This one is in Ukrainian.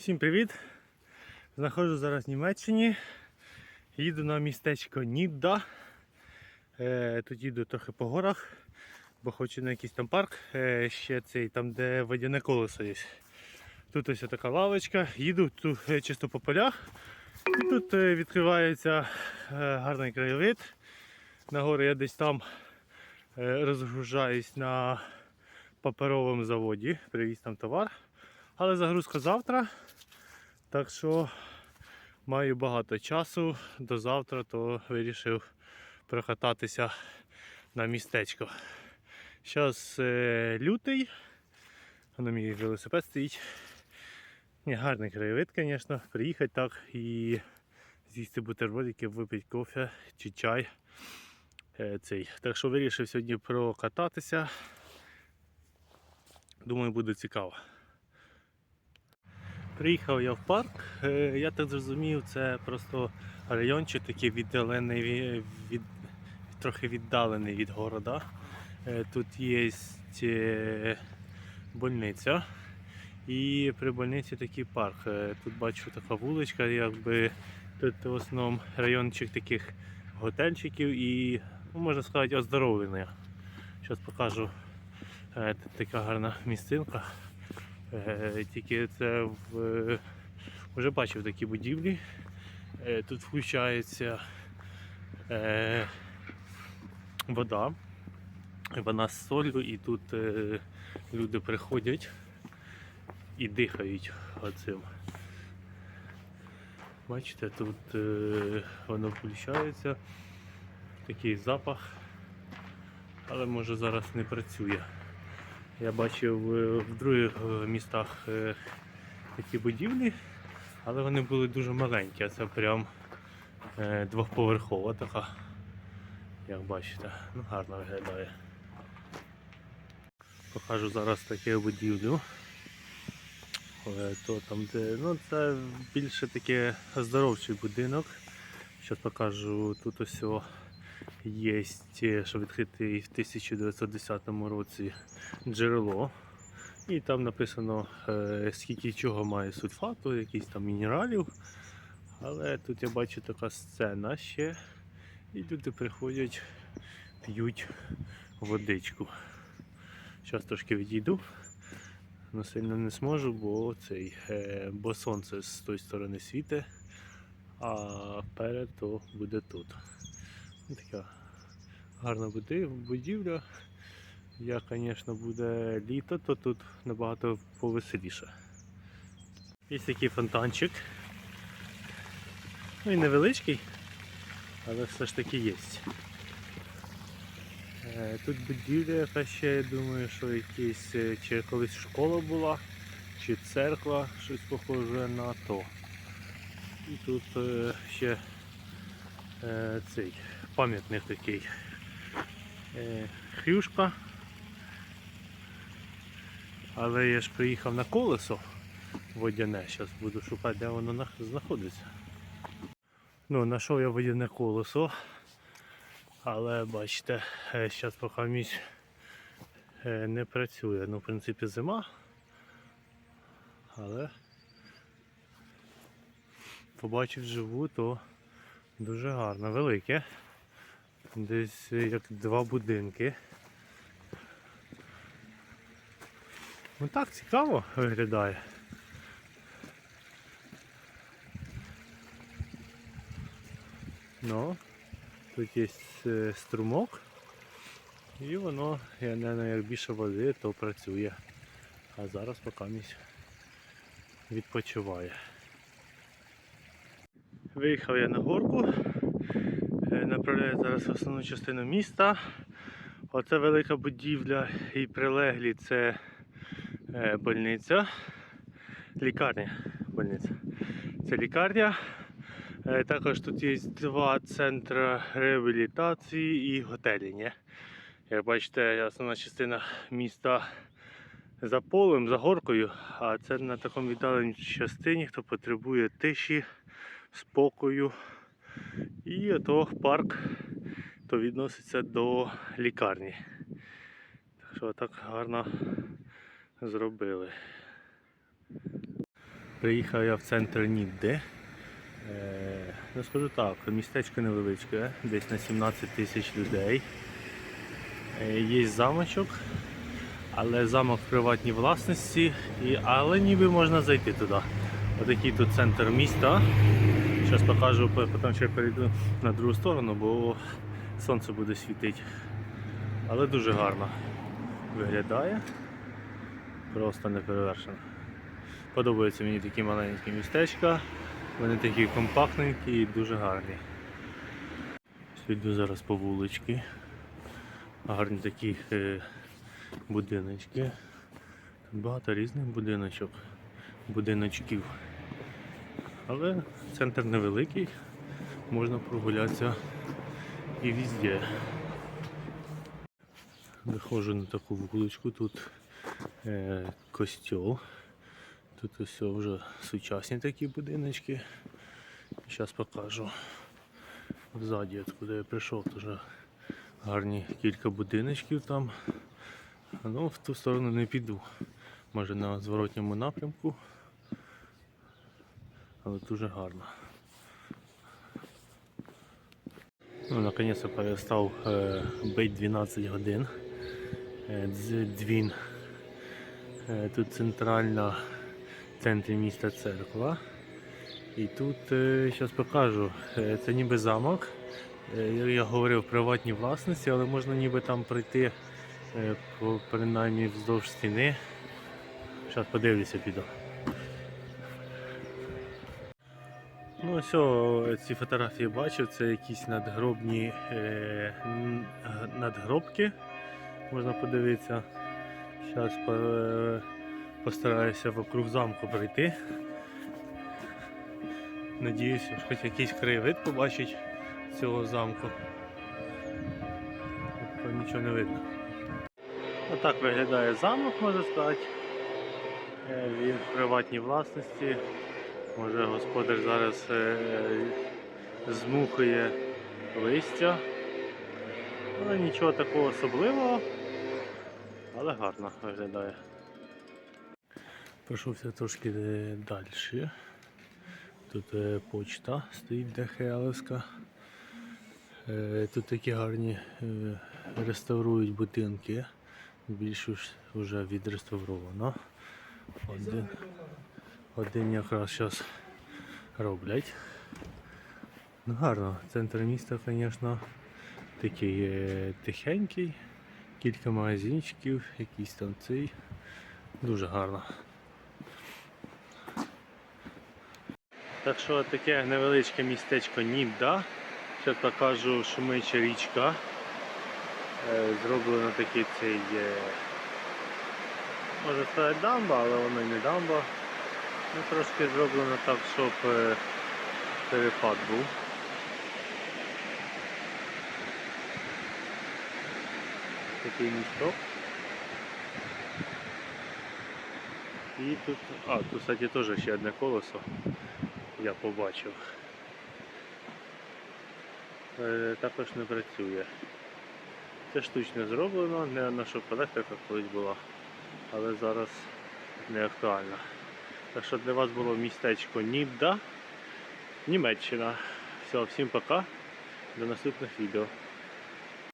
Всім привіт! Знаходжусь зараз в Німеччині. Їду на містечко Нідда. Е, тут їду трохи по горах, бо хочу на якийсь там парк, е, ще цей, там де водяне колесо є. Тут ось така лавочка, їду тут е, чисто по полях. І тут відкривається гарний краєвид. На гори я десь там розгружаюсь на паперовому заводі, привіз там товар. Але загрузка завтра. Так що маю багато часу до завтра, то вирішив прокататися на містечко. Зараз е, лютий. Воно мій велосипед стоїть. Ні, гарний краєвид, звісно. Приїхати так і з'їсти бутербродики, випити кофе чи чай. Е, цей. Так що вирішив сьогодні прокататися. Думаю, буде цікаво. Приїхав я в парк. Е, Я так зрозумів, це просто райончик такий віддалений від, від, трохи віддалений від города. Е, Тут є е, больниця. І при больниці такий парк. Тут бачу така вуличка, якби тут в основному райончик таких готельчиків і, ну, можна сказати, оздоровлення. Зараз покажу така гарна місцинка. Е, Тільки це в вже бачив такі будівлі. Е, Тут включається е, вода. Вона з солью і тут люди приходять і дихають оцим. Бачите, тут воно включається, такий запах, але може зараз не працює. Я бачив е, в других е, містах е, такі будівлі, але вони були дуже маленькі, а це прям двохповерхова така, як бачите, ну гарно виглядає. Покажу зараз таке будівлю. То там, де, ну, це більше таке оздоровчий будинок. Зараз покажу тут ось о, є, що відкритий в 1910 році джерело. І там написано е, скільки чого має сульфату, якісь там мінералів. Але тут я бачу така сцена ще. І люди приходять, п'ють водичку. Зараз трошки відійду. але сильно не зможу, бо цей, е, бо сонце з тої сторони світе, а перед то буде тут. Така гарна будівля. Як, звісно, буде літо, то тут набагато повеселіше. Є такий фонтанчик. Ну і невеличкий, але все ж таки є. Е, Тут будівля, яка ще, я думаю, що якісь, е, чи колись школа була, чи церква, щось похоже на то. І тут е, ще цей пам'ятник такий. Е, Хрюшка. Але я ж приїхав на колесо водяне, зараз буду шукати, де воно нах- знаходиться. Ну, знайшов я водяне колесо. Але бачите, зараз поки місць е, не працює. Ну, в принципі, зима. Але побачив живу, то дуже гарно, велике. Десь е, як два будинки. Ну так цікаво виглядає. Ну, тут є е, струмок, і воно, я не знаю, як більше води, то працює. А зараз поки місць відпочиває. Виїхав я на горку, направляю зараз основну частину міста. Оце велика будівля і прилеглі це е, больниця. Лікарня. Больниця. Це лікарня. Е, Також тут є два центри реабілітації і готелі. Ні? Як бачите, основна частина міста за полем, за горкою, а це на такому віддаленій частині, хто потребує тиші, спокою. І ото парк то відноситься до лікарні. Так що так гарно зробили. Приїхав я в центр Нідде. Е, ну скажу так, містечко невеличке, десь на 17 тисяч людей. Е, є замочок, але замок в приватній власності, але ніби можна зайти туди. Отакий тут центр міста. Зараз покажу, потім ще перейду на другу сторону, бо сонце буде світити. Але дуже гарно виглядає. Просто неперевершено. Подобаються мені такі маленькі містечка. Вони такі компактненькі і дуже гарні. Йду зараз по вулички. Гарні такі е, будиночки. Тут багато різних будиночок, будиночків. Але центр невеликий, можна прогулятися і везде. Виходжу на таку вуличку, тут е, костьол. Тут ось вже сучасні такі будиночки. Зараз покажу. Ззаді, откуда я прийшов, теж гарні кілька будиночків там. Ну, в ту сторону не піду. Може на зворотньому напрямку. Але дуже гарно. Ну, наконец-то перестав е, бить 12 годин. Е, Дзвін. Е, Тут центральна в центрі міста церква. І тут зараз покажу. Е, Це ніби замок. Е, Я говорив приватній власності, але можна ніби там пройти е, принаймні вздовж стіни. Зараз подивлюся піду. Ну, ось ці фотографії бачив, це якісь надгробні е, надгробки. Можна подивитися. Зараз по, е, постараюся вокруг замку пройти. Надіюсь, що хоч якийсь краєвид побачить цього замку. То нічого не видно. Отак виглядає замок, можна сказати. Е, Він в приватній власності. Може господар зараз е, змухує листя. Але нічого такого особливого, але гарно виглядає. Пройшовся трошки далі. Тут е, почта стоїть ДХЛська. Е, Тут такі гарні е, реставрують будинки. Більше вже відреставровано. Один, один якраз зараз роблять. Ну, гарно. Центр міста, звісно, такий е, тихенький, кілька магазинчиків, якийсь там цей. Дуже гарно. Так що таке невеличке містечко Нідда. Зараз покажу шумича річка. Е, Зроблено такий цей, е, може сказати дамба, але воно не дамба. Ну, трошки зроблено так, щоб е, перепад був. Такий місток. І тут, а, тут, кстати, теж ще одне колесо я побачив. Е, також не працює. Це штучно зроблено, не на щоб електрика колись була, але зараз не актуально. Так що для вас було містечко Нідда, Німеччина. Все, всім пока, до наступних відео.